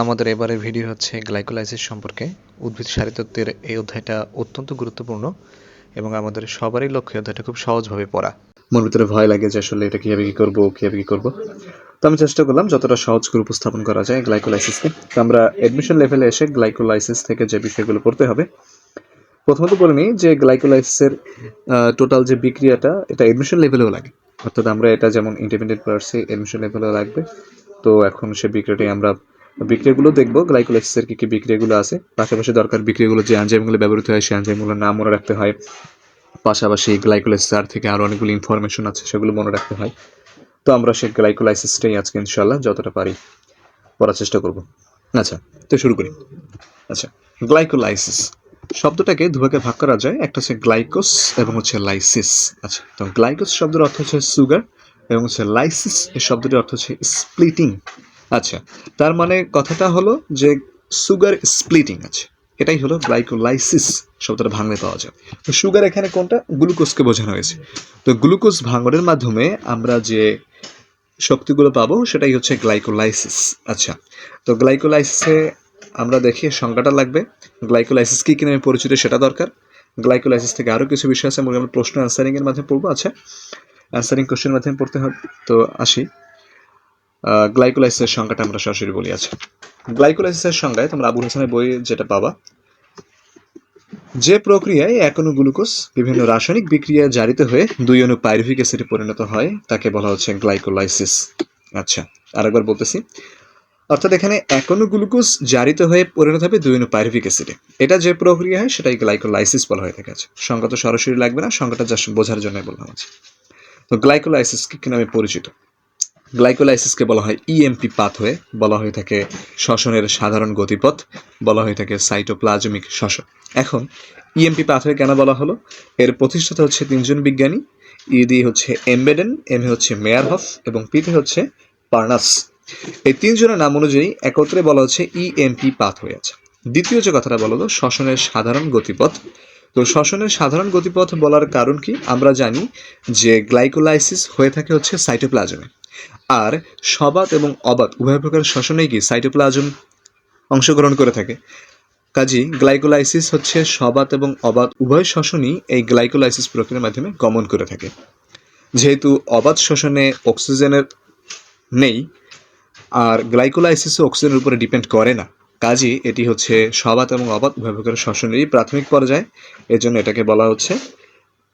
আমাদের এবারের ভিডিও হচ্ছে গ্লাইকোলাইসিস সম্পর্কে। উদ্ভিদ সারিতত্ত্বের এই অধ্যায়টা অত্যন্ত গুরুত্বপূর্ণ এবং আমাদের সবারই লক্ষ্য অধ্যায়টা খুব সহজভাবে পড়া। মন ভিতরে ভয় লাগে যে আসলে এটা কীভাবে কী করব, কীভাবে কী করব। তো আমি চেষ্টা করলাম যতটা সহজ করে উপস্থাপন করা যায় গ্লাইকোলাইসিসকে। তো আমরা অ্যাডমিশন লেভেলে এসে গ্লাইকোলাইসিস থেকে যে বিষয়গুলো পড়তে হবে, প্রথমত বলে নিই যে গ্লাইকোলাইসিসের টোটাল যে বিক্রিয়াটা, এটা এডমিশন লেভেলেও লাগে। অর্থাৎ আমরা এটা যেমন ইন্ডিপেন্ডেন্ট পার্সি এডমিশন লেভেলেও লাগবে। তো এখন সে বিক্রিয়াটি আমরা বিক্রিয়াগুলো দেখব গ্লাইকোলাইসিসের কী কী বিক্রিয়াগুলো আছে। পাশাপাশি দরকার বিক্রিয়াগুলো যে এনজাইমগুলো ব্যবহৃত হয়, সেই এনজাইমগুলোর নাম মনে রাখতে হয়। পাশাপাশি গ্লাইকোলাইসিস থেকে আরও অনেকগুলো ইনফরমেশন আছে, সেগুলো মনে রাখতে হয়। তো আমরা সেই গ্লাইকোলাইসিসটাই আজকে ইনশাল্লাহ যতটা পারি পড়ার চেষ্টা করব। আচ্ছা তো শুরু করি। আচ্ছা গ্লাইকোলাইসিস শব্দটাকে দুভাগে ভাগ করা যায়, একটা হচ্ছে গ্লাইকোস এবং হচ্ছে লাইসিস আচ্ছা তো গ্লাইকোস শব্দের অর্থ হচ্ছে সুগার এবং হচ্ছে লাইসিস এই শব্দটির অর্থ হচ্ছে স্প্লিটিং আচ্ছা তার মানে কথাটা হলো যে সুগার স্প্লিটিং আছে। এটাই হলো গ্লাইকোলাইসিস শব্দটা ভাঙলে পাওয়া যায়। তো সুগার এখানে কোনটা? গ্লুকোজকে বোঝানো হয়েছে। তো গ্লুকোজ ভাঙনের মাধ্যমে আমরা যে শক্তিগুলো পাবো সেটাই হচ্ছে গ্লাইকোলাইসিস আচ্ছা তো গ্লাইকোলাইসিসে আমরা দেখি সংজ্ঞাটা লাগবে। গ্লাইকোলাইসিস কী কী নামে পরিচিত সেটা দরকার। গ্লাইকোলাইসিস থেকে আরও কিছু বিষয় আছে, আমরা প্রশ্ন অ্যান্সারিংয়ের মাধ্যমে পড়ব। আচ্ছা অ্যান্সারিং কোশ্চেনের মাধ্যমে পড়তে হবে। তো আসি। গ্লাইকোলাইসিসের সংজ্ঞাটা আমরা সরাসরি বলি আচ্ছা। গ্লাইকোলাইসিসের সংজ্ঞায় তোমরা আবুল হাসানের বই যেটা পাবা, যে প্রক্রিয়ায় এক অণু গ্লুকোজ বিভিন্ন রাসায়নিক বিক্রিয়া জারিত হয়ে দুই অণু পাইরুভিক অ্যাসিডে পরিণত হয়, তাকে বলা হচ্ছে গ্লাইকোলাইসিস। আচ্ছা আরেকবার বলতেছি। অর্থাৎ এখানে এক অণু গ্লুকোজ জারিত হয়ে পরিণত হবে দুই অণু পাইরুভিক অ্যাসিডে। এটা যে প্রক্রিয়া হয়, সেটাই গ্লাইকোলাইসিস বলা হয়ে থাকে আছে সংজ্ঞা তো সরাসরি লাগবে না সংজ্ঞাটা জাস্ট বোঝার জন্য বললাম আছে তো গ্লাইকোলাইসিস কি নামে পরিচিত? গ্লাইকোলাইসিসকে বলা হয় ইএমপি পাথওয়ে, বলা হয়ে থাকে শ্বসনের সাধারণ গতিপথ, বলা হয়ে থাকে সাইটোপ্লাজমিক শ্বসন। এখন ইএমপি পাথওয়ে কেন বলা হলো? এর প্রতিষ্ঠাতা হচ্ছে তিনজন বিজ্ঞানী ইডি হচ্ছে এমবেডেন এম হচ্ছে মেয়ারহফ এবং পিতে হচ্ছে পার্নাস। এই তিনজনের নাম অনুযায়ী একত্রে বলা হচ্ছে ইএমপি পাথওয়ে আছে। দ্বিতীয় যে কথাটা বলা হলো, শ্বসনের সাধারণ গতিপথ। তো শ্বসনের সাধারণ গতিপথ বলার কারণ কি? আমরা জানি যে গ্লাইকোলাইসিস হয়ে থাকে হচ্ছে সাইটোপ্লাজমে। আর সবাত এবং অবাত উভয় প্রকার শ্বসনেই কি সাইটোপ্লাজম অংশগ্রহণ করে থাকে? কাজী গ্লাইকোলাইসিস হচ্ছে সবাত এবং অবাত উভয় শ্বসনই এই গ্লাইকোলাইসিস প্রক্রিয়ার মাধ্যমে গমন করে থাকে। যেহেতু অবাত শ্বসনে অক্সিজেনের নেই, আর গ্লাইকোলাইসিসও অক্সিজেনের উপরে ডিপেন্ড করে না। কাজই এটি হচ্ছে সবাত এবং অবাত উভয় প্রকার শ্বসনেরই প্রাথমিক পর্যায়ে। এজন্য এটাকে বলা হচ্ছে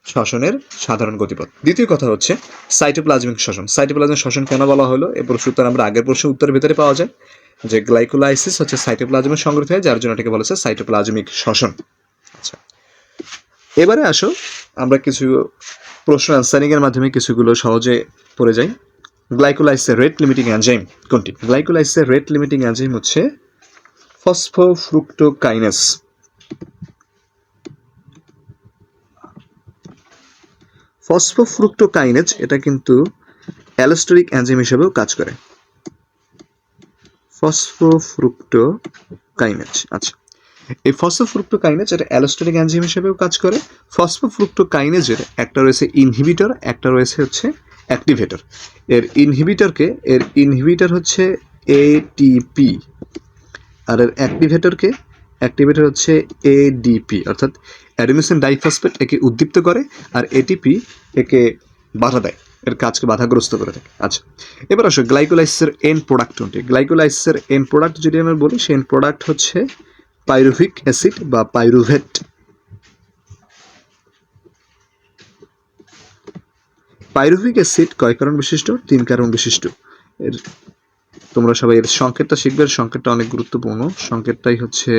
শ্বসনের সাধারণ গতিপথ। দ্বিতীয় কথা হচ্ছে সাইটোপ্লাজমিক শ্বসন। সাইটোপ্লাজমিক শ্বসন কেন বলা হলো? এই প্রশ্ন উত্তর আমরা আগের প্রশ্নের উত্তরের ভিতরে পাওয়া যায়। যে গ্লাইকোলাইসিস হচ্ছে সাইটোপ্লাজমে সংগঠিত হয়, যার জন্য এটাকে বলা হচ্ছে সাইটোপ্লাজমিক শ্বসন। আচ্ছা। এবারে আসো, আমরা কিছু প্রশ্ন অ্যান্সারিং এর মাধ্যমে কিছুগুলো সহজে পড়ে যাই। গ্লাইকোলাইসিসের রেট লিমিটিং এনজাইম কোনটি? গ্লাইকোলাইসিসের রেট লিমিটিং এনজাইম হচ্ছে ফসফোফ্রুক্টোকাইনেস। ফসফোফ্রুক্টোকাইনেজ, এটা কিন্তু অ্যালোস্টোরিক এনজাইম হিসেবেও কাজ করে। ফসফোফ্রুক্টোকাইনেজ আচ্ছা। এই ফসফোফ্রুক্টোকাইনেজ এটা অ্যালোস্টোরিক এনজাইম হিসেবেও কাজ করে। ফসফোফ্রুক্টোকাইনেজের একটা রয়েছে ইনহিবিটর, একটা রয়েছে হচ্ছে অ্যাক্টিভেটর। এর ইনহিবিটরকে, এর ইনহিবিটর হচ্ছে এটিপি আর এর অ্যাক্টিভেটরকে অ্যাক্টিভেটর হচ্ছে এডিপি অর্থাৎ অ্যাডমিশন ডাইফসফেট একে উদ্দীপ্ত করে আর এটিপি একে বাধা দেয়, এর কাজকে বাধাগ্রস্ত করে থাকে। আচ্ছা এবার আসো গ্লাইকোলাইসের এন প্রোডাক্ট কোনটি? গ্লাইকোলাইসের এন প্রোডাক্ট যদি আমরা বলি সেই এন প্রোডাক্ট হচ্ছে পাইরুভিক অ্যাসিড বা পাইরুভেট পাইরুভিক অ্যাসিড কয় কারণ বিশিষ্ট? তিন কারণ বিশিষ্ট। এর তোমরা সবাই এর সংকেতটা শিখবে সংকেতটা অনেক গুরুত্বপূর্ণ। সংকেতটাই হচ্ছে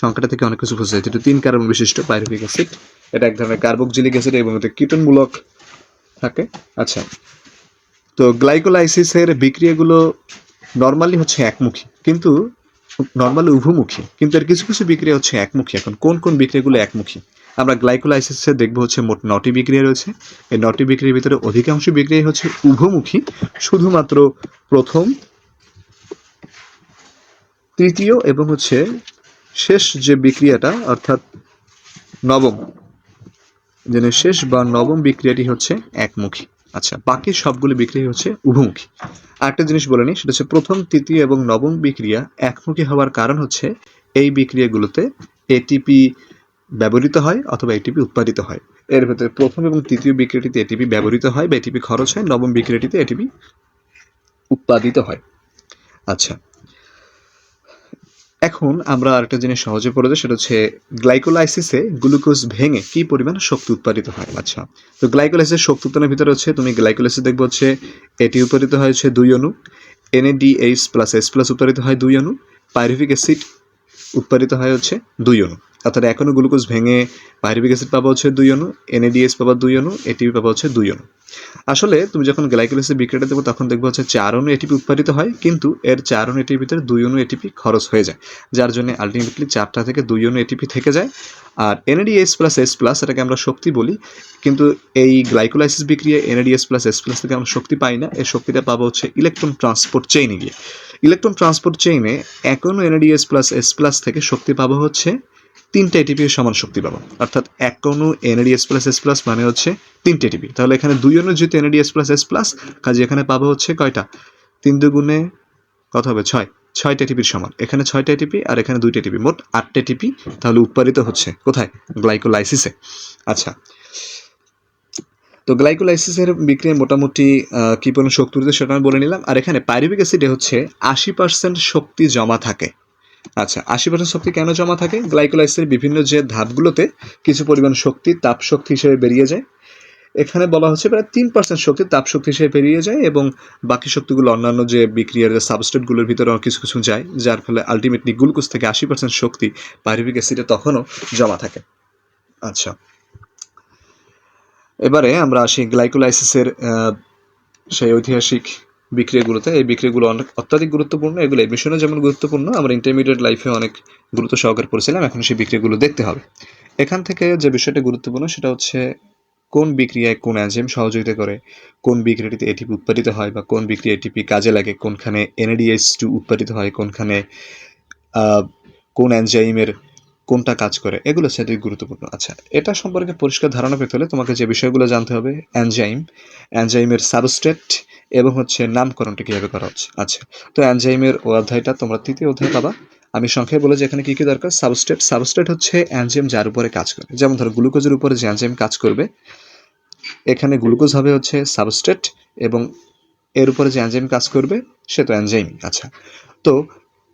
সংখ্যাটা থেকে অনেক কিছু বোঝা যায় তিন কার্বন বিশিষ্ট পাইরুভিক অ্যাসিড, এটা এক ধরনের কার্বক্সিলিক অ্যাসিড এবং এতে কীটনমূলক থাকে। আচ্ছা তো গ্লাইকোলাইসিসের বিক্রিয়াগুলো নর্মালি হচ্ছে একমুখী, কিন্তু নর্মালি উভমুখী, কিন্তু এর কিছু কিছু বিক্রিয়া হচ্ছে একমুখী। এখন কোন কোন বিক্রিয়াগুলো একমুখী? আমরা গ্লাইকোলাইসিসে দেখব হচ্ছে মোট নটি বিক্রিয়া রয়েছে। এই নটি বিক্রিয়ার ভিতরে অধিকাংশ বিক্রিয়া হচ্ছে উভমুখী, শুধুমাত্র প্রথম, তৃতীয় এবং হচ্ছে শেষ যে বিক্রিয়াটা, অর্থাৎ নবম, যেন শেষ বা নবম বিক্রিয়াটি হচ্ছে একমুখী। আচ্ছা বাকি সবগুলো বিক্রিয়া হচ্ছে উভমুখী। আরেকটা জিনিস বলে নিই, সেটা হচ্ছে প্রথম, তৃতীয় এবং নবম বিক্রিয়া একমুখী হওয়ার কারণ হচ্ছে এই বিক্রিয়াগুলোতে এটিপি ব্যবহৃত হয় অথবা এটিপি উৎপাদিত হয়। এর ভেতরে প্রথম এবং তৃতীয় বিক্রিয়াটিতে এটিপি ব্যবহৃত হয় বা এটিপি খরচ হয়, নবম বিক্রিয়াটিতে এটিপি উৎপাদিত হয়। আচ্ছা এখন আমরা আরেকটা জিনিস সহজে পড়ে যাই, সেটা হচ্ছে গ্লাইকোলাইসিসে গ্লুকোজ ভেঙে কি পরিমাণ শক্তি উৎপাদিত হয়? আচ্ছা তো গ্লাইকোলাইসিসের শক্তি উৎপাদনের ভিতরে হচ্ছে, তুমি গ্লাইকোলাইসিস দেখবে হচ্ছে, এটি উৎপাদিত হয় হচ্ছে দুই অণু এনএডিএইচ প্লাস এস প্লাস উৎপাদিত হয় দুই অণু, পাইরুভিক অ্যাসিড উৎপাদিত হয় হচ্ছে দুই অণু। অর্থাৎ এখনও গ্লুকোজ ভেঙে পাইরুভিক অ্যাসিড পাবা হচ্ছে দুই অণু এনএডিএস পাবা দুই অণু এটিপি পাবা হচ্ছে দুই অণু। আসলে তুমি যখন গ্লাইকোলাইসিস বিক্রিয়াটা দেবো তখন দেখব হচ্ছে চার অণু এটিপি উৎপাদিত হয়, কিন্তু এর চার অণু এটির ভিতরে দুই অণু এটিপি খরচ হয়ে যায়, যার জন্য আলটিমেটলি চারটা থেকে দুই অণু এটিপি থেকে যায়। আর এনএডিএস প্লাস এস প্লাস এটাকে আমরা শক্তি বলি, কিন্তু এই গ্লাইকোলাইসিস বিক্রিয়া এনএডিএস প্লাস এস প্লাস থেকে আমরা শক্তি পাই না, এই শক্তিটা পাবো হচ্ছে ইলেকট্রন ট্রান্সপোর্ট চেইনে গিয়ে। ইলেকট্রন ট্রান্সপোর্ট চেইনে এখনও এনএডিএস প্লাস এস প্লাস থেকে শক্তি পাবো হচ্ছে তিনটা এটিপি সমান শক্তি পাবো। অর্থাৎ এক অনু এনএডিএস প্লাস এস প্লাস মানে হচ্ছে তিনটে এটিপি তাহলে এখানে দুই অনু যেহেতু এনএডিএস প্লাস এস প্লাস কাজে এখানে পাবো হচ্ছে কয়টা? তিন দুগুণে কত হবে? ছয়। ছয়টা এটিপির সমান। এখানে ছয়টা এটিপি আর এখানে দুইটা এটিপি মোট আটটা এটিপি তাহলে উৎপাদিত হচ্ছে কোথায়? গ্লাইকোলাইসিসে আচ্ছা। তো গ্লাইকোলাইসিসের বিক্রিয়া মোটামুটি কি পরিমাণ শক্তি সেটা আমি বলে নিলাম। আর এখানে পাইরুভিক অ্যাসিডে হচ্ছে আশি পার্সেন্ট শক্তি জমা থাকে। আচ্ছা আশি পার্সেন্ট শক্তি কেন জমা থাকে? গ্লাইকোলাইসিসের বিভিন্ন যে ধাপগুলোতে কিছু পরিমাণ শক্তি তাপ শক্তি হিসেবে বেরিয়ে যায়। এখানে বলা হচ্ছে প্রায় তিন পার্সেন্ট শক্তি তাপ শক্তি হিসেবে বেরিয়ে যায় এবং বাকি শক্তিগুলো অন্যান্য যে বিক্রিয়ার যে সাবস্টেটগুলোর ভিতরে কিছু কিছু যায়, যার ফলে আলটিমেটলি গ্লুকোজ থেকে আশি পার্সেন্ট শক্তি পাইরুভিক অ্যাসিডে তখনও জমা থাকে। আচ্ছা এবারে আমরা আসি গ্লাইকোলাইসিসের সেই ঐতিহাসিক বিক্রিয়াগুলোতে, এই বিক্রিয়াগুলো অনেক অত্যাধিক গুরুত্বপূর্ণ। এগুলো এডমিশনে যেমন গুরুত্বপূর্ণ, আমরা ইন্টারমিডিয়েট লাইফে অনেক গুরুত্ব সহকারে পড়ছিলাম, এখন সেই বিক্রিয়াগুলো দেখতে হবে। এখান থেকে যে বিষয়টা গুরুত্বপূর্ণ, সেটা হচ্ছে কোন বিক্রিয়ায় কোন এনজাইম সহযোগিতা করে, কোন বিক্রিয়াটিতে এটিপি উৎপাদিত হয় বা কোন বিক্রিয়া এটিপি কাজে লাগে, কোনখানে এনএডিএস টু উৎপাদিত হয়, কোনখানে কোন এনজাইমের কোনটা কাজ করে, এগুলো সেটি গুরুত্বপূর্ণ। আচ্ছা এটা সম্পর্কে পরিষ্কার ধারণা পেতে হলে তোমাকে যে বিষয়গুলো জানতে হবে এনজাইম এনজাইমের সাবস্ট্রেট এবং হচ্ছে নামকরণটা কীভাবে করা হচ্ছে। আচ্ছা তো অ্যানজাইমের অধ্যায়টা তোমরা তৃতীয় অধ্যায় পাবা। আমি সংখ্যায় বলে যে এখানে কী কী দরকার? সাবস্টেট সাবস্টেট হচ্ছে অ্যানজাইম যার উপরে কাজ করে। যেমন ধরো, গ্লুকোজের উপরে যে অ্যানজাইম কাজ করবে, এখানে গ্লুকোজ হবে হচ্ছে সাবস্টেট এবং এর উপরে যে অ্যানজাইম কাজ করবে, সে তো অ্যানজাইম আচ্ছা তো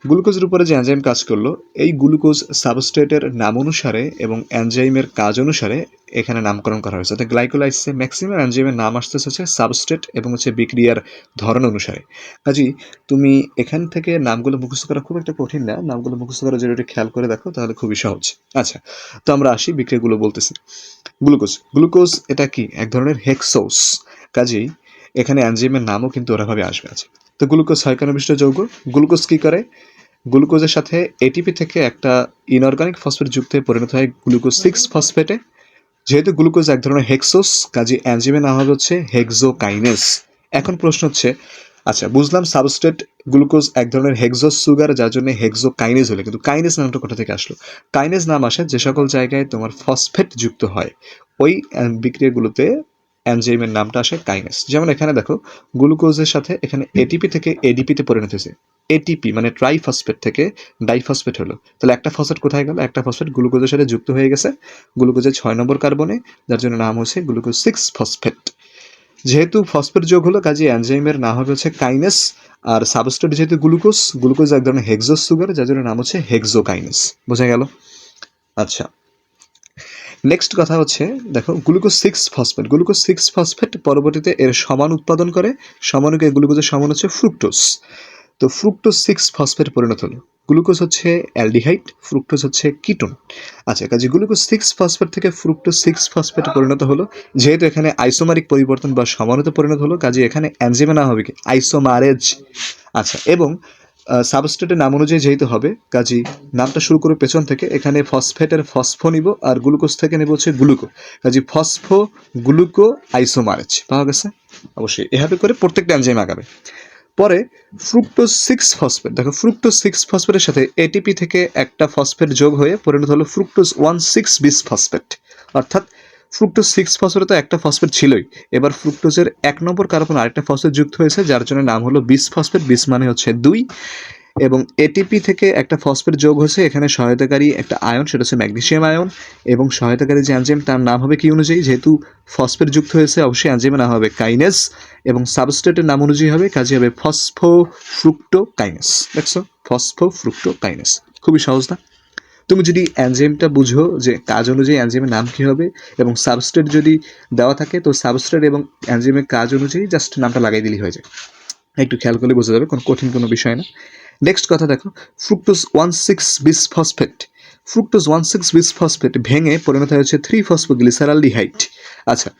গ্লুকোজের উপরে যে এনজাইম কাজ করল, এই গ্লুকোজ সাবস্ট্রেটের নাম অনুসারে এবং এনজাইমের কাজ অনুসারে এখানে নামকরণ করা হয়েছে। অর্থাৎ গ্লাইকোলাইসে ম্যাক্সিমাম এনজাইমের নাম আসতে হচ্ছে সাবস্ট্রেট এবং হচ্ছে বিক্রিয়ার ধরন অনুসারে। কাজী তুমি এখান থেকে নামগুলো মুখস্থ করা খুব একটা কঠিন না। নামগুলো মুখস্থ করা যদি খেয়াল করে দেখো, তাহলে খুবই সহজ। আচ্ছা তো আমরা আসি বিক্রিয়াগুলো বলতেছি। গ্লুকোজ গ্লুকোজ এটা কি? এক ধরনের হেক্সোস। কাজেই এখানে এনজাইমের নামও কিন্তু ওরাভাবে আসবে। আছে তো গ্লুকোজ হয় কেন ছয়কানবিষ্ট যৌগ? গ্লুকোজ কি করে? গ্লুকোজের সাথে এটিপি থেকে একটা ইনঅর্গানিক ফসফেট যুক্ত হয়ে পরিণত হয় গ্লুকোজ সিক্স ফসফেটে যেহেতু গ্লুকোজ এক ধরনের হেক্সোস কাজে এনজিমের নাম হচ্ছে হেক্সোকাইনেস এখন প্রশ্ন হচ্ছে আচ্ছা বুঝলাম সাবস্ট্রেট গ্লুকোজ এক ধরনের হেক্সোস সুগার যার জন্য হেক্সোকাইনেস হলে। কিন্তু কাইনেস নামটা কোথা থেকে আসলো? কাইনেস নাম আসে যে সকল জায়গায় তোমার ফসফেট যুক্ত হয়। ওই বিক্রিয়াগুলোতে এনজাইমের নামটা আসে কাইনেস। যেমন এখানে দেখো, গ্লুকোজের সাথে এখানে এটিপি থেকে এডিপিতে পরিণত হয়েছে। এটিপি মানে ট্রাইফসফেট থেকে ডাইফসফেট হলো। তাহলে একটা ফসফেট কোথায় গেল? একটা ফসফেট গ্লুকোজের সাথে যুক্ত হয়ে গেছে। গ্লুকোজের ছয় নম্বর কার্বনে, যার জন্য নাম হচ্ছে গ্লুকোজ সিক্স ফসফেট যেহেতু ফসফেট যোগ হলো কাজে এনজাইমের নাম হবে হচ্ছে কাইনেস। আর সাবস্ট্রেট যেহেতু গ্লুকোজ গ্লুকোজ এক ধরনের হেক্সোস সুগার যার জন্য নাম হচ্ছে হেক্সোকাইনেস বোঝা গেল? আচ্ছা। নেক্সট কথা হচ্ছে, দেখো glucose six phosphate glucose six phosphate পরবর্তীতে এর সমান উৎপাদন করে, সমানুকে গ্লুকোজের সমান হচ্ছে ফ্রুক্টোজ তো ফ্রুক্টোজ সিক্স ফসফেট পরিণত হলো। গ্লুকোজ হচ্ছে অ্যালডিহাইড ফ্রুক্টোজ হচ্ছে কিটোন আচ্ছা কাজে গ্লুকোজ সিক্স ফসফেট থেকে ফ্রুক্টোজ সিক্স ফসফেট পরিণত হলো, যেহেতু এখানে আইসোমারিক পরিবর্তন বা সমানতা পরিণত হলো, কাজে এখানে অ্যানজিমে না হবে কি আইসোমারেজ আচ্ছা এবং সাবস্টেটের নাম অনুযায়ী যেহেতু হবে কাজী নামটা শুরু করে পেছন থেকে, এখানে ফসফেটের ফসফো নিব আর গ্লুকোজ থেকে নেব হচ্ছে গ্লুকো কাজী ফসফো গ্লুকো আইসোমারেজ পাওয়া গেছে? অবশ্যই, এভাবে করে প্রত্যেকটা এনজাইম আগাবে। পরে ফ্রুক্টোজ সিক্স ফসফেট দেখো ফ্রুক্টোজ সিক্স ফসফেটের সাথে এটিপি থেকে একটা ফসফেট যোগ হয়ে পরিণত হলো fructose one six bis phosphate অর্থাৎ ফ্রুক্টোজ সিক্স ফসফেটে তো একটা ফসফেট ছিলই। এবার ফ্রুক্টোজের এক নম্বর কার্বন আরেকটা ফসফেট যুক্ত হয়েছে, যার জন্য নাম হলো বিস ফসফেট বিস মানে হচ্ছে দুই। এবং এটিপি থেকে একটা ফসফেট যোগ হয়েছে, এখানে সহায়তাকারী একটা আয়ন, সেটা হচ্ছে ম্যাগনেসিয়াম আয়ন। এবং সহায়তাকারী যে অ্যানজেম তার নাম হবে কি অনুযায়ী? যেহেতু ফসফেট যুক্ত হয়েছে, অবশ্যই অ্যানজেমের নাম হবে কাইনেস এবং সাবস্টেটের নাম অনুযায়ী হবে, কাজে হবে ফসফো ফ্রুক্টো কাইনেস দেখছ? ফসফো ফ্রুক্টো কাইনেস খুবই সহজ না? তুমি যদি অ্যানজেমটা বুঝো যে কাজ অনুযায়ী অ্যানজেমের নাম কী হবে এবং সাবস্ট্রেট যদি দেওয়া থাকে, তো সাবস্ট্রেট এবং অ্যানজেমের কাজ অনুযায়ী জাস্ট নামটা লাগাই দিলেই হয়ে যায়। একটু খেয়াল করলে বোঝা যাবে, কোনো কঠিন কোনো বিষয় না। নেক্সট কথা দেখো fructose one six bis phosphate fructose one six bis phosphate ভেঙে পরিণত হয়েছে থ্রি ফসফোগ্লিসারালডিহাইড আচ্ছা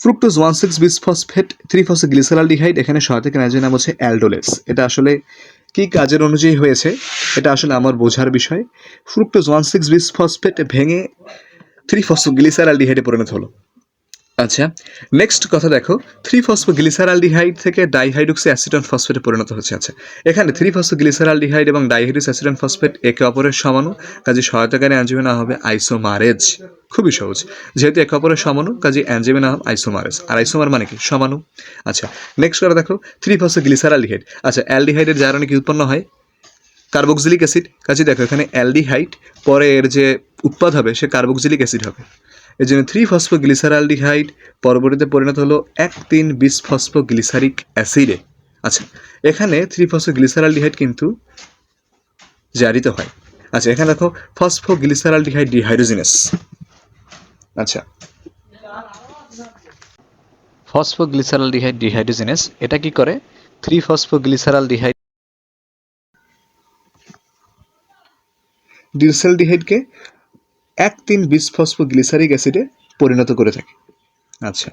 fructose one six bis phosphate three phosphoglyceraldehyde এখানে সহায়তা নাইজের নাম হচ্ছে অ্যালডোলেস এটা আসলে কি কাজের অনুযায়ী হয়েছে, এটা আসলে আমার বোঝার বিষয়। Fructose one six bis phosphate ভেঙে থ্রি ফসফোগ্লিসারালডিহাইডে পরিণত হলো। আচ্ছা নেক্সট কথা দেখো থ্রি ফসফোগ্লিসারালডিহাইড থেকে ডাইহাইড্রক্সি অ্যাসিডন ফসফেটে পরিণত হচ্ছে। আচ্ছা এখানে থ্রি ফসফোগ্লিসারালডিহাইড এবং ডাইহাইড্রক্স অ্যাসিডন ফসফেট একে অপরের সমাণু কাজে সহায়তাকারী অ্যানজিমে না হবে আইসোমারেজ খুবই সহজ, যেহেতু একে অপরের সমাণু কাজে অ্যানজিমে না হবে আইসোমারেজ আর আইসোমার মানে কি? সমাণু আচ্ছা নেক্সট কথা দেখো থ্রি ফসফোগ্লিসারালডিহাইড আচ্ছা অ্যালডিহাইডের জারণে কি উৎপন্ন হয়? কার্বক্সিলিক অ্যাসিড কাজে দেখো, এখানে অ্যালডিহাইড পরে এর যে উৎপাদ হবে, সে কার্বক্সিলিক অ্যাসিড হবে। এই জন্য থ্রি ফসফোগ্লিসারালডিহাইড পরবর্তীতে পরিণত হলো এক তিন বিশ ফসফোগ্লিসারিক অ্যাসিডে আচ্ছা এখানে থ্রি ফসফোগ্লিসারালডিহাইড কিন্তু জারিত হয়। আচ্ছা এখানে দেখো ফসফোগ্লিসারালডিহাইড ডিহাইড্রোজিনাস আচ্ছা। ফসফোগ্লিসারালডিহাইড ডিহাইড্রোজেনেস এটা কি করে? থ্রি ফসফোগ্লিসারালডিহাইড ডিসেলডিহাইডকে এক তিন বিশ ফসফোগ্লিসারিক অ্যাসিডে পরিণত করে থাকে। আচ্ছা।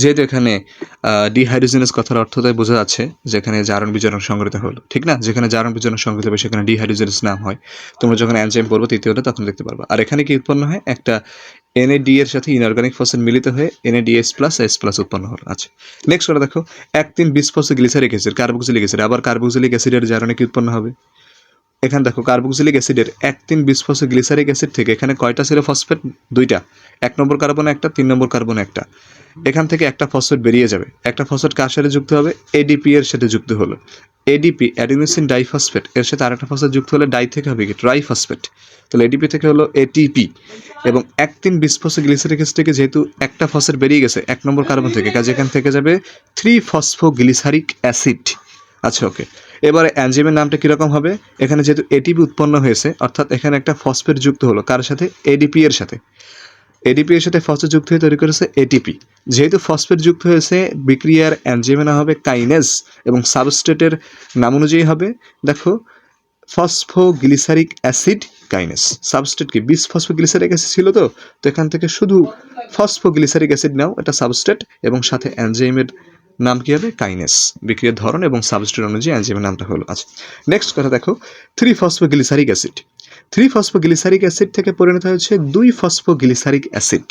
যেহেতু এখানে ডিহাইড্রোজেনাস কথার অর্থটাই বোঝা যাচ্ছে, যেখানে জারণ বিজারণ সংগঠিত হলো, ঠিক না? যেখানে জারণ বিজারণ সংগঠিত হবে, সেখানে ডিহাইড্রোজেনাস নাম হয়। তোমরা যখন অ্যানজাইম পড়ব তৃতীয়টা তখন দেখতে পারবা। আর এখানে কি উৎপন্ন হয়? একটা এনএডি এর সাথে ইনঅর্গানিক ফসফেট মিলিত হয়ে এনএডিএস প্লাস এস প্লাস উৎপন্ন হলো। আচ্ছা। নেক্সট করে দেখো এক তিন বিশ ফসফোগ্লিসারিক অ্যাসিড কার্বক্সিলিক অ্যাসিড আবার কার্বক্সিলিক অ্যাসিডের জারণে কি উৎপন্ন হবে? এখানে দেখো কার্বক্সিলিক অ্যাসিডের এক তিন বিসফসো গ্লিসারিক অ্যাসিড থেকে এখানে কয়টা ছিল ফসফেট দুইটা। এক নম্বর কার্বন একটা, তিন নম্বর কার্বন একটা। এখান থেকে একটা ফসফেট বেরিয়ে যাবে। একটা ফসফেট কার সাথে যুক্ত হবে? এডিপি এর সাথে যুক্ত হলো। এডিপি অ্যাডিনোসিন ডাইফসফেট এর সাথে আরেকটা ফসফেট যুক্ত হলে ডাই থেকে হবে কি ট্রাইফসফেট তাহলে এডিপি থেকে হলো এটিপি এবং এক তিন বিসফসো গ্লিসারিক অ্যাসিড থেকে যেহেতু একটা ফসফেট বেরিয়ে গেছে, এক নম্বর কার্বন থেকে, কাজে এখান থেকে যাবে থ্রি ফসফোগ্লিসারিক অ্যাসিড আচ্ছা ওকে এবারে অ্যানজিমের নামটা কীরকম হবে? এখানে যেহেতু এটিপি উৎপন্ন হয়েছে, অর্থাৎ এখানে একটা ফসফেট যুক্ত হলো, কার সাথে? এডিপি এর সাথে। এডিপি এর সাথে ফসফেট যুক্ত হয়ে তৈরি করেছে এটিপি যেহেতু ফসফেট যুক্ত হয়েছে, বিক্রিয়ার অ্যানজিমে না হবে কাইনেস এবং সাবস্টেটের নাম অনুযায়ী হবে, দেখো ফসফোগ্লিসারিক অ্যাসিড কাইনেস সাবস্টেট কি? বিশ ফসফোগ্লিসারিক অ্যাসিড ছিল তো? তো এখান থেকে শুধু ফসফোগ্লিসারিক অ্যাসিড নাও, এটা সাবস্টেট এবং সাথে অ্যানজাইমের নাম কি হবে? কাইনেস। বিক্রিয়ার ধরন এবং সাবস্টেট অনুযায়ী অ্যানজাইমের নামটা হলো। আচ্ছা নেক্সট কথা দেখো three phosphoglyceric acid three phosphoglyceric acid থেকে পরিণত হচ্ছে দুই ফসফোগ্লিসারিক অ্যাসিড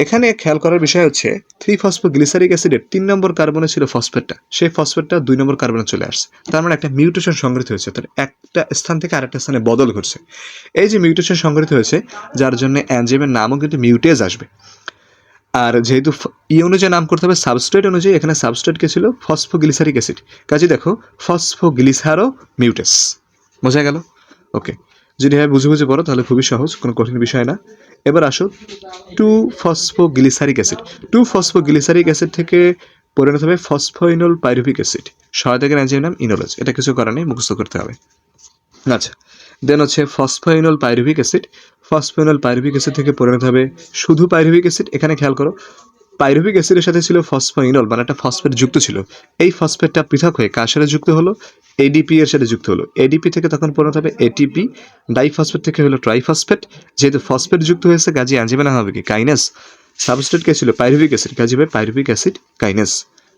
এখানে খেয়াল করার বিষয় হচ্ছে থ্রি ফসফোগ্লিসারিক অ্যাসিডের তিন নম্বর কার্বনে ছিল ফসফেটটা সেই ফসফেটটা দুই নম্বর কার্বনে চলে আসছে। তার মানে একটা মিউটেশন সংঘটিত হয়েছে। তার একটা স্থান থেকে আরেকটা স্থানে বদল ঘটছে। এই যে মিউটেশন সংঘটিত হয়েছে, যার জন্য অ্যানজেমের নামও কিন্তু মিউটেজ আসবে। আর যেহেতু ই অনুযায়ী নাম করতে হবে সাবস্ট্রেট অনুযায়ী এখানে সাবস্ট্রেট কে ছিল? ফসফোগ্লিসারিক অ্যাসিড কাজে দেখো ফসফোগ্লিসারো মিউটেস বোঝা গেল? ওকে যদি হ্যাঁ বুঝে বুঝে পড়ো, তাহলে খুবই সহজ, কোনো কঠিন বিষয় না। এবার আসো two phosphoglyceric acid two phosphoglyceric acid থেকে পরিণত হবে ফসফোইনল পাইরুভিক অ্যাসিড সহায়তাকের অ্যানজাইম নাম ইনোলজ এটা কিছু নেই, মুখস্থ করতে হবে। আচ্ছা দেন হচ্ছে phosphoenol pyruvic acid phosphoenol pyruvic acid থেকে পরিণত হবে। শুধু পাইরুভিক অ্যাসিড এখানে খেয়াল করো পাইরুভিক অ্যাসিডের সাথে ছিল ফসফোইনল মানে একটা ফসফেট যুক্ত ছিল। এই ফসফেটটা পৃথক হয়ে কার সাথে যুক্ত হলো? এডিপি এর সাথে যুক্ত হলো। এডিপি থেকে তখন পরিণত হবে এটিপি ডাইফসফেট থেকে হলো ট্রাইফসফেট যেহেতু ফসফেট যুক্ত হয়েছে, গাজি কাজে অ্যানজিমেনা হবে কি? কাইনেস সাবস্টেট কে ছিল পাইরুভিক অ্যাসিড কাজে হবে pyruvic acid kinase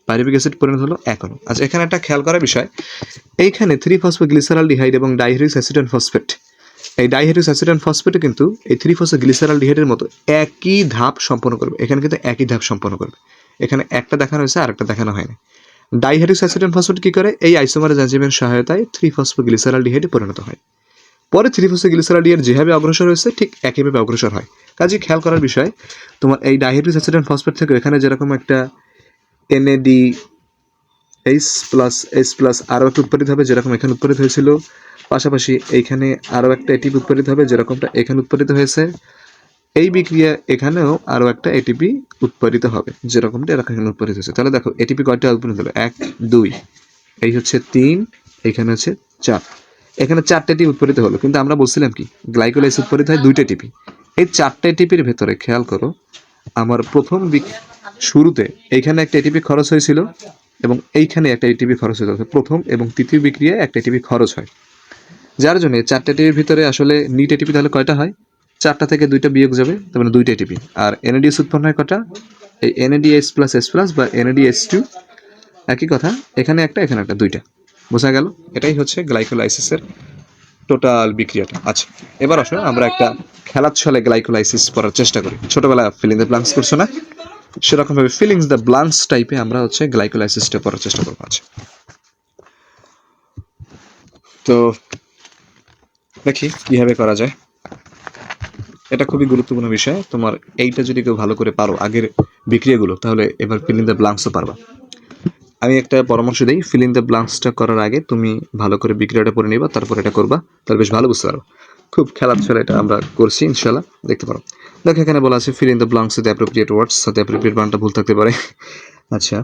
pyruvic acid পরিণত হলো এখনও। আচ্ছা এখানে একটা খেয়াল করার বিষয়। এইখানে থ্রি ফসফোগ্লিসারালডিহাইড এবং ডাইহাইড্রিক্স অ্যাসিড ফসফেট এই অ্যাসিড অ্যান্ড ফসফেটও কিন্তু এই থ্রি ফসফোগ্লিসারালডিহাইডের মতো একই ধাপ সম্পন্ন করবে। এখানে কিন্তু একই ধাপ সম্পন্ন করবে। এখানে একটা দেখানো হয়েছে আর একটা দেখানো হয়নি। ডাইহাইড্রিক্স অ্যাসিড অ্যান্ড ফসফেট কী করে? এই আইসোমারেজ এনজাইমের সহায়তায় থ্রি ফসফোগ্লিসারালডিহাইডে পরিণত হয়। পরে থ্রি ফসফোগ্লিসারাডিয়ার যেভাবে অগ্রসর হয়েছে, ঠিক একইভাবে অগ্রসর হয়। কাজে খেয়াল করার বিষয়, তোমার এই ডাইহাইড্রোস অ্যাসিড ফসফেট থেকে এখানে যেরকম একটা NAD H plus H plus আরও একটা উৎপাদিত হবে, যেরকম এখানে উৎপাদিত হয়েছিল। পাশাপাশি এইখানে আরও একটা এটিপি উৎপাদিত হবে, যেরকমটা এখানে উৎপাদিত হয়েছে। এই বিক্রিয়া এখানেও আরও একটা এটিপি উৎপাদিত হবে, যেরকমটা এরকম এখানে উৎপাদিত হয়েছে। তাহলে দেখো এটিপি কয়টা উৎপন্ন হলো? এক, দুই। এই হচ্ছে তিন, এখানে হচ্ছে চার। এখানে চারটে টিপি উৎপাদিত হলো, কিন্তু আমরা বলছিলাম কি গ্লাইকোলাইস উৎপাদিত হয় দুইটা টিপি এই চারটে টিপির ভেতরে খেয়াল করো, আমার প্রথম বিক- শুরুতে এইখানে একটা এটিপি খরচ হয়েছিল এবং এইখানে একটা এটিপি খরচ হয়ে অর্থাৎ প্রথম এবং তৃতীয় বিক্রিয়ায় একটা এটিপি খরচ হয়। যার জন্য চারটে টিপির ভিতরে আসলে নিট এটিপি তাহলে কয়টা হয়? চারটা থেকে দুইটা বিয়োগ যাবে, তার মানে দুইটা এটিপি আর এনএডিএস উৎপন্ন হয় কটা? এই এনএডিএস প্লাস এস প্লাস বা এনএডিএস টু একই কথা, এখানে একটা এখানে একটা, দুইটা। বোঝা গেল? এটাই হচ্ছে গ্লাইকোলাইসিসের টোটাল বিক্রিয়াটা। আচ্ছা এবার আসলে আমরা একটা খেলার ছলে গ্লাইকোলাইসিস পড়ার চেষ্টা করি। ছোটবেলা ফিলিং দ্য ব্লাঙ্কস করছ না? সেরকমভাবে ফিলিংস দ্য ব্লাঙ্কস টাইপে আমরা হচ্ছে গ্লাইকোলাইসিসটা পড়ার চেষ্টা করব আচ্ছা। তো দেখি কীভাবে করা যায়। এটা খুবই গুরুত্বপূর্ণ বিষয়। তোমার এইটা যদি কেউ ভালো করে পারো আগের বিক্রিয়াগুলো, তাহলে এবার ফিলিং দ্য ব্লাঙ্কসও পারবা। আমি একটা পরামর্শ দিই ফিলিং দ্য ব্লাঙ্কসটা করার আগে তুমি ভালো করে বিক্রিয়াটা পড়ে নিবা, তারপর এটা করবা, তাহলে বেশ ভালো বুঝতে পারো খুব খেলার ছলে এটা আমরা করছি ইনশাল্লাহ দেখতে পারো। দেখো, এখানে বলা আছে fill in the blanks the appropriate words the appropriate বানটা ভুল থাকতে পারে। আচ্ছা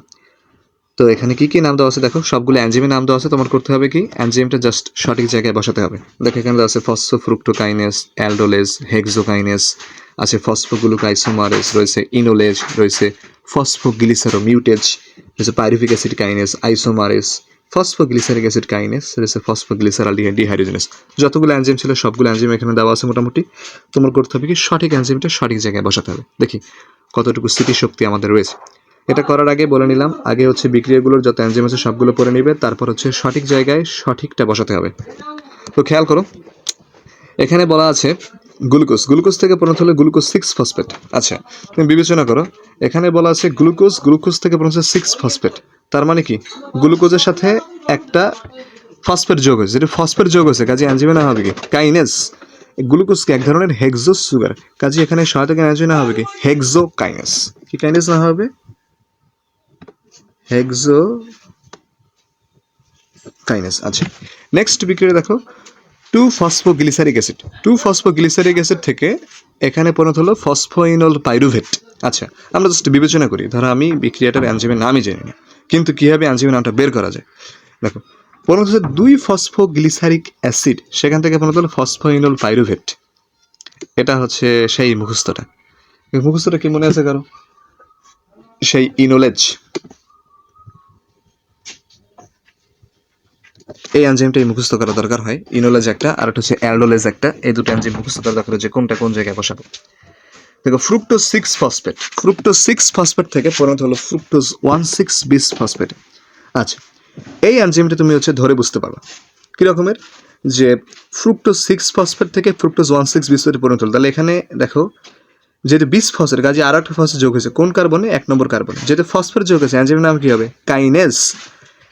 তো এখানে কি কি নাম দেওয়া আছে দেখো, সবগুলো অ্যানজিমের নাম দেওয়া আছে, তোমার করতে হবে কি অ্যানজিমটা জাস্ট সঠিক জায়গায় বসাতে হবে। দেখো, এখানে দেওয়া আছে ফসফোফ্রুক্টোকাইনেস অ্যালডোলেজ হেক্সোকাইনেস আছে ফসফোগ্লুকাইসোমারেস রয়েছে ইনোলেজ রয়েছে ফসফোগ্লিসারো মিউটেজ রয়েছে pyruvic acid kinase isomerase phosphoglyceric acid kinase রয়েছে ফসফোগ্লিসারাল ডিহাইড্রোজেনেস যতগুলো অ্যানজিম ছিল, সবগুলো অ্যানজিম এখানে দেওয়া আছে মোটামুটি। তোমার করতে হবে কি, সঠিক অ্যানজিমটা সঠিক জায়গায় বসাতে হবে। দেখি, কতটুকু স্মৃতিশক্তি আমাদের রয়েছে। এটা করার আগে বলে নিলাম, আগে হচ্ছে বিক্রিয়াগুলোর যত অ্যানজিম আছে, সবগুলো পরে নিবে, তারপর হচ্ছে সঠিক জায়গায় সঠিকটা বসাতে হবে। তো খেয়াল করো, এখানে বলা আছে গ্লুকোজ। গ্লুকোজ থেকে পরিণত হলে গ্লুকোজ সিক্স ফসফেট আচ্ছা তুমি বিবেচনা করো, এখানে বলা আছে গ্লুকোজ গ্লুকোজ থেকে পরিণত সিক্স ফসফেট তার মানে কি? গ্লুকোজের সাথে একটা ফসফেট যোগ হয়েছে। যেটা ফসফেট যোগ হয়েছে, কাজে অ্যানজিমে না হবে কি? কাইনেস গ্লুকোজকে এক ধরনের হেক্সোস সুগার কাজে এখানে সহায়তা অ্যানজিমে না হবে কি? হেক্সো কাইনেস কি কাইনেস না হবে? হেক্সো কাইনেস আচ্ছা নেক্সট বিক্রিয়া দেখো। Two phosphoglyceric acid two phosphoglyceric acid থেকে এখানে পরিণত হলো ফসফোইনল পাইরুভেট আচ্ছা আমরা জাস্ট বিবেচনা করি, ধরো আমি বিক্রিয়াটার অ্যানজিমের নামই জানি না কিন্তু কীভাবে অ্যানজিমের নামটা বের করা যায়? দেখো পরিণত হচ্ছে দুই ফসফোগ্লিসারিক অ্যাসিড, সেখান থেকে পরিণত হলো ফসফোইনল পাইরুভেট, এটা হচ্ছে সেই মুখস্থটা। মুখস্থটা কি মনে আছে কারও? সেই ইনোলেজ। এই এনজাইমটাই মুখস্থ করা দরকার হয়, ইনোলেজ একটা আর একটা হচ্ছে অ্যালডোলেজ একটা, এই দুটো এনজাইম মুখস্থ করা দরকার যে কোনটা কোন জায়গায় বসাবো। দেখো fructose six phosphate fructose six phosphate থেকে পরিণত হলো fructose one six bis phosphate আচ্ছা এই এনজাইমটা তুমি হচ্ছে ধরে বুঝতে পারবা। কী রকমের? যে ফ্রুক্টোজ সিক্স ফসফেট থেকে ফ্রুক্টোজ ওয়ান সিক্স বিসফেটে পরিণত হলো। তাহলে এখানে দেখো, যেহেতু বিস ফসফেট কাজে আর একটা ফসের যোগ হয়েছে। কোন কার্বনে? এক নম্বর কার্বনে। যেটা ফসফেট যোগ হয়েছে এনজাইমের নাম কী হবে? কাইনেস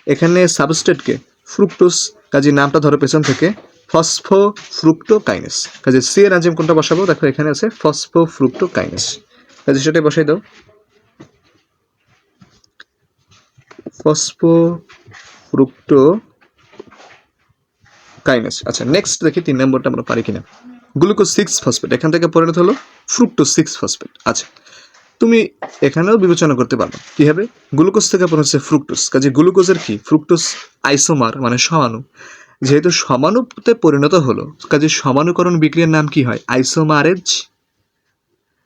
এখানে সাবস্টেটকে ফ্রুক্টোস কাজে নামটা ধরো পেছন থেকে ফসফো ফ্রুক্টো কাইনেস কাজে সি এর এনজাইম কোনটা বসাবো? দেখো এখানে আছে ফসফো ফ্রুক্টো কাইনেস কাজে সেটাই বসাই দাও। ফসফো ফ্রুক্টো কাইনেস আচ্ছা নেক্সট দেখি তিন নম্বরটা আমরা পারি কিনা। Glucose six phosphate. এখান থেকে পরিণত হলো ফ্রুক্টোজ সিক্স ফসফেট। আচ্ছা তুমি এখানেও বিবেচনা করতে পারো কি হবে? গ্লুকোজ থেকে পরিণত হচ্ছে ফ্রুক্টোজ। কাজে গ্লুকোজের কি? ফ্রুক্টোজ আইসোমার মানে সমাণু। যেহেতু সমাণুতে পরিণত হলো, কাজে সমানুকরণ বিক্রিয়ার নাম কি হয়? আইসোমারেজ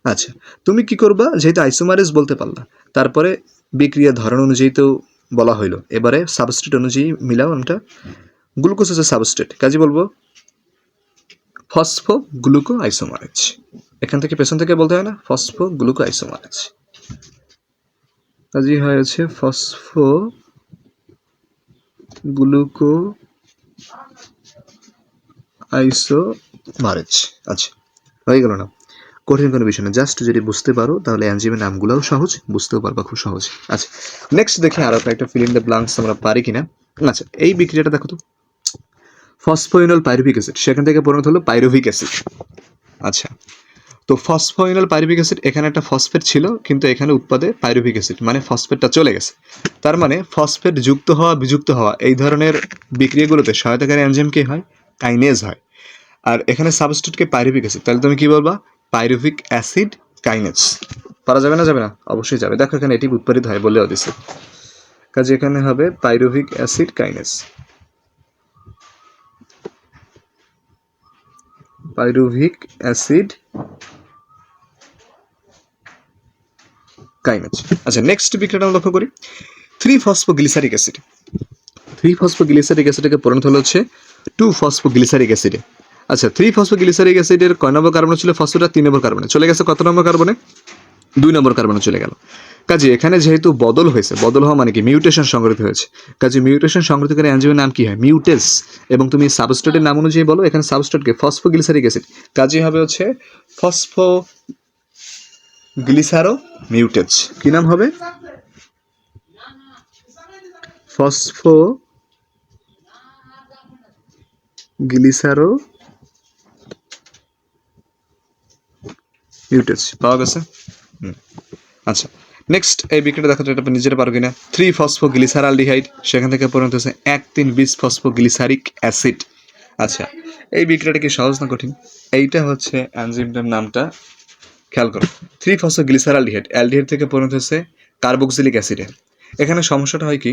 আচ্ছা তুমি কি করবা? যেহেতু আইসোমারেজ বলতে পারলা, তারপরে বিক্রিয়া ধরন অনুযায়ী তো বলা হইল। এবারে সাবস্ট্রেট অনুযায়ী মিলাও আমরা গ্লুকোজ হচ্ছে সাবস্ট্রেট কাজে বলব ফসফো গ্লুকো আইসোমারেজ এখান থেকে পেছন থেকে বলতে হয় না ফসফো গ্লুকো আইসোমারেজ কাজেই হয়েছে ফসফো গ্লুকো আইসোমারেজ আচ্ছা হয়ে গেল না। কঠিন কোনো বিষয় না। জাস্ট যদি বুঝতে পারো, তাহলে অ্যানজিমের নামগুলোও সহজ, বুঝতেও পারবা খুব সহজ। আচ্ছা নেক্সট দেখি আরও একটা ফিল ইন দ্য ব্লাঙ্কস আমরা পারি কিনা। আচ্ছা এই বিক্রিয়াটা দেখো তো। ফসফোইনল পাইরুভিক অ্যাসিড সেখান থেকে পরিণত হলো পাইরুভিক অ্যাসিড আচ্ছা তো ফসফোইনল পাইরুভিক অ্যাসিড এখানে একটা ফসফেট ছিল, কিন্তু এখানে উৎপাদে পাইরুভিক অ্যাসিড মানে ফসফেটটা চলে গেছে। তার মানে ফসফেট যুক্ত হওয়া, বিযুক্ত হওয়া, এই ধরনের বিক্রিয়াগুলোতে সহায়তাকারী এনজাইম কি হয়? কাইনেজ হয়। আর এখানে সাবস্টিটিউটকে পাইরুভিক অ্যাসিড তাহলে তুমি কি বলবা? পাইরুভিক অ্যাসিড কাইনেজ পারা যাবে না? যাবে না? অবশ্যই যাবে। দেখো এখানে এটি উৎপাদিত হয় বলেও দিছে কাজে এখানে হবে pyruvic acid kinase pyruvic acid kinase আচ্ছা নেক্সট বিক্রিয়াটা লক্ষ্য করি। Three phosphoglyceric acid three phosphoglyceric অ্যাসিডকে পরিণত হলো হচ্ছে টু ফসফোগ্লিসারিক অ্যাসিডে আচ্ছা থ্রি ফসফোগ্লিসারিক অ্যাসিডের কয় নম্বর কার্বনে ছিল? ফসফোটা তিন নম্বর কার্বনে চলে গেছে কত নম্বর কার্বনে? দুই নম্বর কার্বনে চলে গেল। কাজে এখানে যেহেতু বদল হয়েছে বদল হওয়া মানে কি? মিউটেশন সংগঠিত হয়েছে। কাজে মিউটেশন সংগঠিতকারী এনজিওর নাম কি হয়? মিউটেস এবং তুমি সাবস্টেটের নাম অনুযায়ী বলো এখানে সাবস্টেটকে ফসফোগ্লিসারিক অ্যাসিড কাজে হবে হচ্ছে ফসফো গ্লিসারো মিউটেজ কি নাম হবে? ফসফো গ্লিসারো মিউটেজ পাওয়া গেছে। আচ্ছা নেক্সট এই বিক্রিয়াটা দেখো এটা নিজেরা পারো কিনা থ্রি ফসফো গ্লিসারালডিহাইড সেখান থেকে পরিণত হচ্ছে এক তিন বিশ ফসফো গ্লিসারিক অ্যাসিড আচ্ছা এই বিক্রিয়াটা কি সহজ না কঠিন? এইটা হচ্ছে অ্যানজিমটার নামটা। খেয়াল করো থ্রি ফসফো গ্লিসারালডিহাইড অ্যালডিহাইড থেকে পরিণত হচ্ছে কার্বক্সিলিক অ্যাসিডে এখানে সমস্যাটা হয় কি,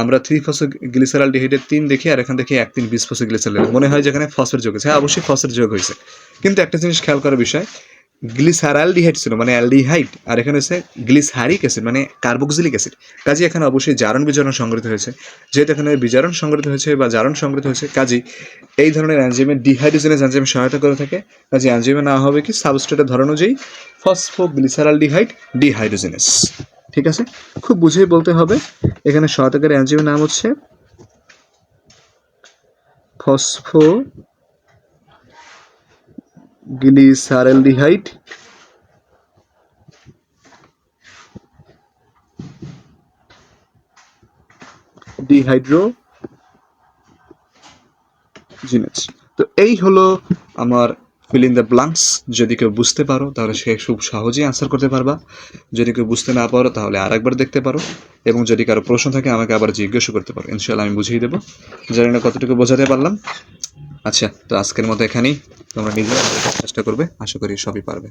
আমরা থ্রি ফসফো গ্লিসারালডিহাইডের তিন দেখি আর এখান দেখি এক তিন বিশ ফসফো গ্লিসারাল মনে হয় যেখানে ফসফেট যোগ হয়েছে। হ্যাঁ অবশ্যই ফসফেট যোগ হয়েছে। কিন্তু একটা জিনিস খেয়াল করার বিষয় গ্লিসারালডিহাইড ছিল মানে অ্যালডিহাইড আর এখানে হচ্ছে গ্লিসারিক অ্যাসিড মানে কার্বক্সিলিক অ্যাসিড কাজে এখানে অবশ্যই জারণ বিজারণ সংগঠিত হয়েছে। যেহেতু এখানে বিজারণ সংগঠিত হয়েছে বা জারণ সংগঠিত হয়েছে, কাজে এই ধরনের এনজিমের ডিহাইড্রোজেনেজ এনজিম সহায়তা করে থাকে। কাজে এনজিমে না হবে কি সাবস্ট্রেটের ধরন অনুযায়ী ফসফোগ্লিসারালডিহাইড ডিহাইড্রোজেনেস ঠিক আছে? খুব বুঝেই বলতে হবে। এখানে সহায়তাকারী এনজিমের নাম হচ্ছে ফসফো ডিহাইড্রো জিনেস তো এই হলো আমার ফিল ইন দ্য ব্লাঙ্কস যদি কেউ বুঝতে পারো, তাহলে সে খুব সহজেই আনসার করতে পারবা। যদি কেউ বুঝতে না পারো, তাহলে আরেকবার দেখতে পারো। এবং যদি কারও প্রশ্ন থাকে, আমাকে আবার জিজ্ঞাসা করতে পারো। ইনশাল্লাহ আমি বুঝিয়ে দেবো। জানি না কতটুকু বোঝাতে পারলাম। আচ্ছা তো আজকের মতো এখানেই। তোমরা নিজে চেষ্টা করবে। আশা করি সবই পারবে।